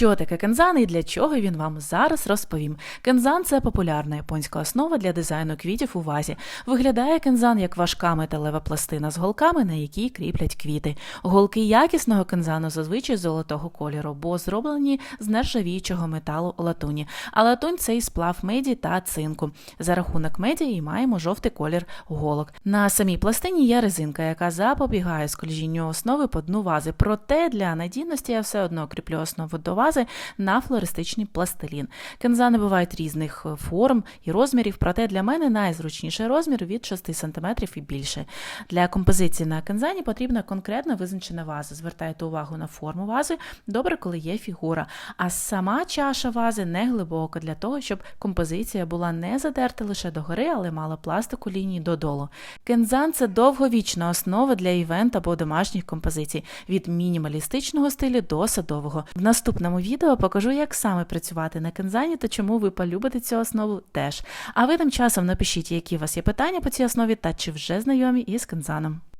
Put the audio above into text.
Що таке кензан і для чого він вам зараз розповім. Кензан це популярна японська основа для дизайну квітів у вазі. Виглядає кензан як важка металева пластина з голками, на якій кріплять квіти. Голки якісного кензану зазвичай золотого кольору, бо зроблені з нержавіючого металу латуні. А латунь це і сплав меді та цинку. За рахунок меді і маємо жовтий колір голок. На самій пластині є резинка, яка запобігає скольжінню основи по дну вази. Проте для надійності я все одно кріплю основу до вази на флористичний пластилін. Кензани бувають різних е, форм і розмірів, проте для мене найзручніший розмір від 6 см і більше. Для композиції на кензані потрібна конкретно визначена ваза. Звертайте увагу на форму вази, добре, коли є фігура. А сама чаша вази не глибока для того, щоб композиція була не задерта лише догори, але мала пластику лінії додолу. Кензан це довговічна основа для івент або домашніх композицій від мінімалістичного стилю до садового. В відео покажу, як саме працювати на кензані та чому ви полюбите цю основу теж. А ви тим часом напишіть, які у вас є питання по цій основі та чи вже знайомі із кензаном.